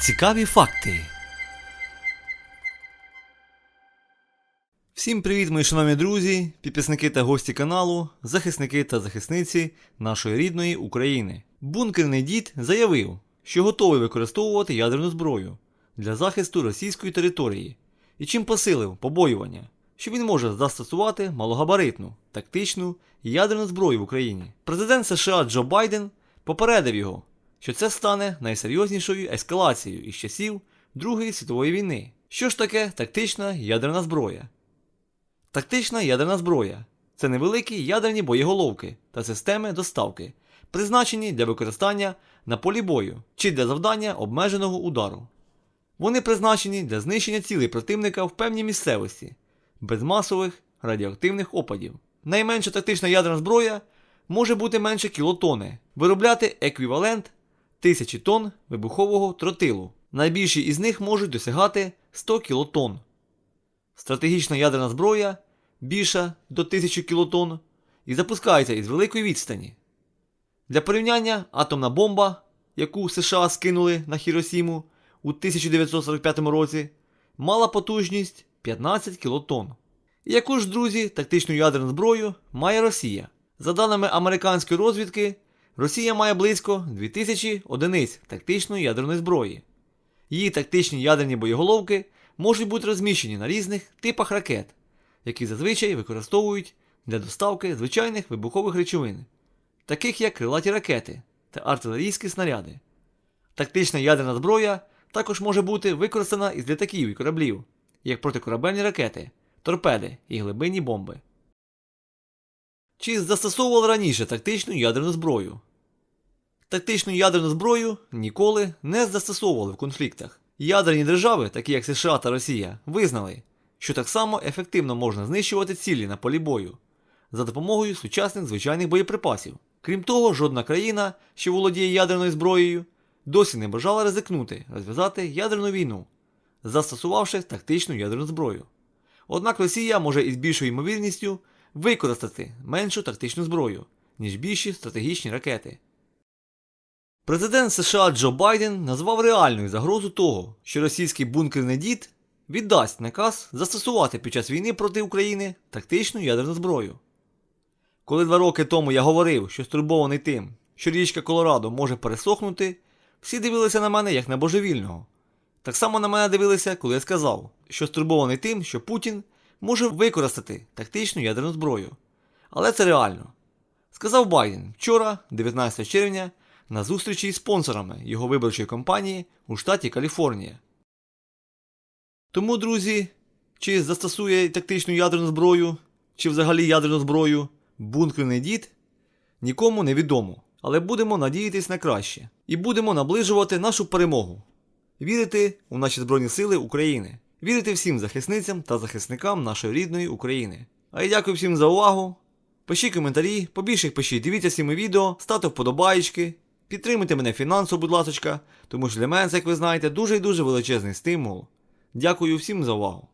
Цікаві факти. Всім привіт, мої шановні друзі, підписники та гості каналу, захисники та захисниці нашої рідної України. Бункерний дід заявив, що готовий використовувати ядерну зброю для захисту російської території і чим посилив побоювання, що він може застосувати малогабаритну, тактичну ядерну зброю в Україні. Президент США Джо Байден попередив його, що це стане найсерйознішою ескалацією із часів Другої світової війни. Що ж таке тактична ядерна зброя? Тактична ядерна зброя це невеликі ядерні боєголовки та системи доставки, призначені для використання на полі бою чи для завдання обмеженого удару. Вони призначені для знищення цілей противника в певній місцевості, без масових радіоактивних опадів. Найменша тактична ядерна зброя може бути менше кілотони, виробляти еквівалент тисячі тонн вибухового тротилу. Найбільші із них можуть досягати 100 кілотонн. Стратегічна ядерна зброя більша до 1000 кілотонн і запускається із великої відстані. Для порівняння атомна бомба, яку США скинули на Хіросіму у 1945 році, мала потужність 15 кілотонн. І яку ж, друзі, тактичну ядерну зброю має Росія? За даними американської розвідки, Росія має близько 2000 одиниць тактичної ядерної зброї. Її тактичні ядерні боєголовки можуть бути розміщені на різних типах ракет, які зазвичай використовують для доставки звичайних вибухових речовин, таких як крилаті ракети та артилерійські снаряди. Тактична ядерна зброя також може бути використана із літаків і кораблів, як протикорабельні ракети, торпеди і глибинні бомби. Чи застосовували раніше тактичну ядерну зброю? Тактичну ядерну зброю ніколи не застосовували в конфліктах. Ядерні держави, такі як США та Росія, визнали, що так само ефективно можна знищувати цілі на полі бою за допомогою сучасних звичайних боєприпасів. Крім того, жодна країна, що володіє ядерною зброєю, досі не бажала ризикнути розв'язати ядерну війну, застосувавши тактичну ядерну зброю. Однак Росія може із більшою ймовірністю використати меншу тактичну зброю, ніж більші стратегічні ракети. Президент США Джо Байден назвав реальною загрозу того, що російський бункерний дід віддасть наказ застосувати під час війни проти України тактичну ядерну зброю. Коли два роки тому я говорив, що стурбований тим, що річка Колорадо може пересохнути, всі дивилися на мене як на божевільного. Так само на мене дивилися, коли я сказав, що стурбований тим, що Путін може використати тактичну ядерну зброю. Але це реально. Сказав Байден вчора, 19 червня, на зустрічі із спонсорами його виборчої кампанії у штаті Каліфорнія. Тому, друзі, чи застосує тактичну ядерну зброю, чи взагалі ядерну зброю бункерний дід, нікому не відомо. Але будемо надіятись на краще і будемо наближувати нашу перемогу. Вірити у наші Збройні Сили України, вірити всім захисницям та захисникам нашої рідної України. А я дякую всім за увагу. Пишіть коментарі, побільше їх пишіть, дивіться всі мої відео, ставте вподобаєчки, підтримуйте мене фінансово, будь ласка, тому що для мене, як ви знаєте, дуже і дуже величезний стимул. Дякую всім за увагу.